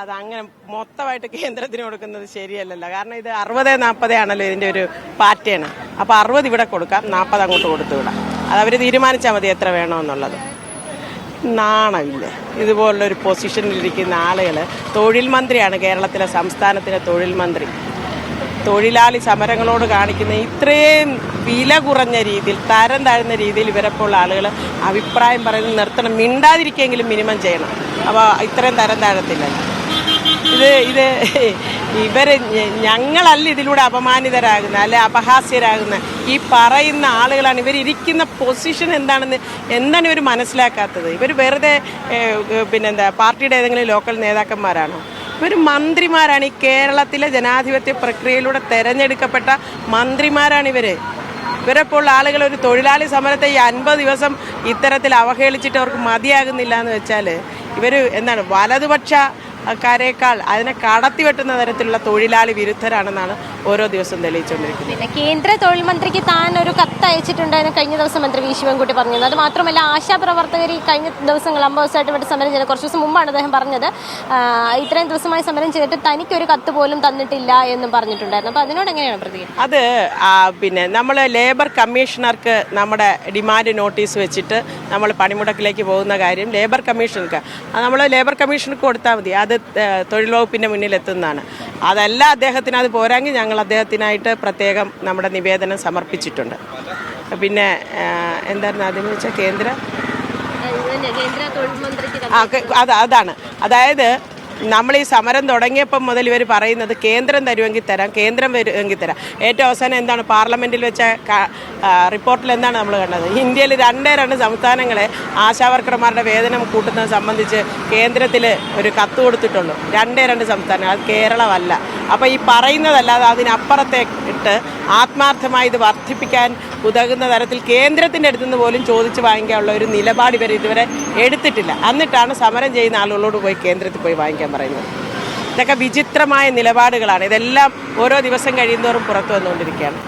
അത് അങ്ങനെ മൊത്തമായിട്ട് കേന്ദ്രത്തിന് കൊടുക്കുന്നത് ശരിയല്ലല്ലോ. കാരണം ഇത് അറുപത് നാൽപ്പത് ആണല്ലോ ഇതിന്റെ ഒരു പാറ്റേൺ അപ്പൊ അറുപത് ഇവിടെ കൊടുക്കാം നാൽപ്പത് അങ്ങോട്ട് കൊടുത്തു വിടാം. അത് അവർ തീരുമാനിച്ചാൽ മതി എത്ര വേണമെന്നുള്ളത്. നാണമില്ല? ഇതുപോലുള്ളൊരു പൊസിഷനിലിരിക്കുന്ന ആളുകൾ തൊഴിൽ മന്ത്രിയാണ് കേരളത്തിലെ സംസ്ഥാനത്തിലെ തൊഴിൽ മന്ത്രി. തൊഴിലാളി സമരങ്ങളോട് കാണിക്കുന്ന ഇത്രയും വില കുറഞ്ഞ രീതിയിൽ തരം താഴ്ന്ന രീതിയിൽ ഇവരെപ്പോലുള്ള ആളുകൾ അഭിപ്രായം പറയുന്നത് നിർത്തണം. മിണ്ടാതിരിക്കെങ്കിലും മിനിമം ചെയ്യണം. അപ്പോൾ ഇത്രയും തരം താഴത്തില്ല ഇത് ഇത് ഇവർ ഞ- ഞങ്ങളല്ല ഇതിലൂടെ അപമാനിതരാകുന്ന അല്ലെ അപഹാസ്യരാകുന്ന. ഈ പറയുന്ന ആളുകളാണ് ഇവർ ഇരിക്കുന്ന പൊസിഷൻ എന്താണെന്ന് എന്താണ് ഇവർ മനസ്സിലാക്കാത്തത്. ഇവർ വെറുതെ പിന്നെന്താ പാർട്ടിയുടെ ഏതെങ്കിലും ലോക്കൽ നേതാക്കന്മാരാണോ? ഇവർ മന്ത്രിമാരാണ് ഈ കേരളത്തിലെ ജനാധിപത്യ പ്രക്രിയയിലൂടെ തെരഞ്ഞെടുക്കപ്പെട്ട മന്ത്രിമാരാണ് ഇവർ. ഇവരെപ്പോൾ ആളുകൾ ഒരു തൊഴിലാളി സമരത്തെ ഈ അൻപത് ദിവസം ഇത്തരത്തിൽ അവഹേളിച്ചിട്ട് അവർക്ക് മതിയാകുന്നില്ല എന്ന് വെച്ചാൽ ഇവർ എന്താണ് വലതുപക്ഷ കാരേക്കാൾ അതിനെ കടത്തി വെട്ടുന്ന തരത്തിലുള്ള തൊഴിലാളി വിരുദ്ധരാണെന്നാണ് ഓരോ ദിവസം തെളിയിച്ചുകൊണ്ടിരിക്കുന്നത്. പിന്നെ കേന്ദ്ര തൊഴിൽ മന്ത്രിക്ക് താൻ ഒരു കത്ത് അയച്ചിട്ടുണ്ടായിരുന്നു കഴിഞ്ഞ ദിവസം മന്ത്രി വി. ശിവൻകുട്ടി പറഞ്ഞത് അത് മാത്രമല്ല ആശാപ്രവർത്തകർ ഈ കഴിഞ്ഞ ദിവസങ്ങൾ അമ്പത് ദിവസമായിട്ട് ഇവിടെ സമരം ചെയ്ത കുറച്ച് ദിവസം മുമ്പാണ് അദ്ദേഹം പറഞ്ഞത്. ഇത്രയും ദിവസമായി സമരം ചെയ്തിട്ട് തനിക്കൊരു കത്ത് പോലും തന്നിട്ടില്ല എന്നും പറഞ്ഞിട്ടുണ്ടായിരുന്നു. അപ്പൊ അതിനോട് എങ്ങനെയാണ് പ്രതികരണം അത് പിന്നെ നമ്മൾ ലേബർ കമ്മീഷണർക്ക് നമ്മുടെ ഡിമാൻഡ് നോട്ടീസ് വെച്ചിട്ട് നമ്മൾ പണിമുടക്കിലേക്ക് പോകുന്ന കാര്യം ലേബർ കമ്മീഷണർക്ക്. നമ്മൾ ലേബർ കമ്മീഷണർക്ക് കൊടുത്താൽ മതി. അത് ഏ, തൊഴിൽ വകുപ്പിന്റെ മുന്നിൽ എത്തുന്നതാണ് അതല്ല അദ്ദേഹത്തിന് അത് പോരാങ്കിൽ ഞങ്ങൾ അദ്ദേഹത്തിനായിട്ട് പ്രത്യേകം നമ്മുടെ നിവേദനം സമർപ്പിച്ചിട്ടുണ്ട്. പിന്നെ എന്തായിരുന്നു അതെന്ന് വെച്ചാൽ കേന്ദ്ര? കേന്ദ്ര ആ, അതാണ്. അതായത് നമ്മൾ ഈ സമരം തുടങ്ങിയപ്പം മുതൽ ഇവർ പറയുന്നത് കേന്ദ്രം തരുമെങ്കിൽ തരാം കേന്ദ്രം വരുമെങ്കിൽ തരാം. ഏറ്റവും അവസാനം എന്താണ് പാർലമെന്റിൽ വെച്ച റിപ്പോർട്ടിൽ എന്താണ് നമ്മൾ കണ്ടത്? ഇന്ത്യയിൽ രണ്ടേ രണ്ട് സംസ്ഥാനങ്ങളെ ആശാവർക്കർമാരുടെ വേതനം കൂട്ടുന്നത് സംബന്ധിച്ച് കേന്ദ്രത്തിൽ ഒരു കത്ത് കൊടുത്തിട്ടുള്ളൂ. രണ്ടേ രണ്ട് സംസ്ഥാനങ്ങൾ അത് കേരളമല്ല. അപ്പോൾ ഈ പറയുന്നതല്ലാതെ അതിനപ്പുറത്തെ ഇട്ട് ആത്മാർത്ഥമായി ഇത് വർദ്ധിപ്പിക്കാൻ ഉതകുന്ന തരത്തിൽ കേന്ദ്രത്തിന്റെ അടുത്തു നിന്ന് പോലും ചോദിച്ച് വാങ്ങിക്കാനുള്ള ഒരു നിലപാട് ഇവർ ഇതുവരെ എടുത്തിട്ടില്ല. എന്നിട്ടാണ് സമരം ചെയ്യുന്ന ആളുകളോട് പോയി കേന്ദ്രത്തിൽ പോയി വാങ്ങിക്കാൻ പറയുന്നത്. ഇതൊക്കെ വിചിത്രമായ നിലപാടുകളാണ്. ഇതെല്ലാം ഓരോ ദിവസം കഴിയുന്നതോറും പുറത്തു വന്നുകൊണ്ടിരിക്കുകയാണ്.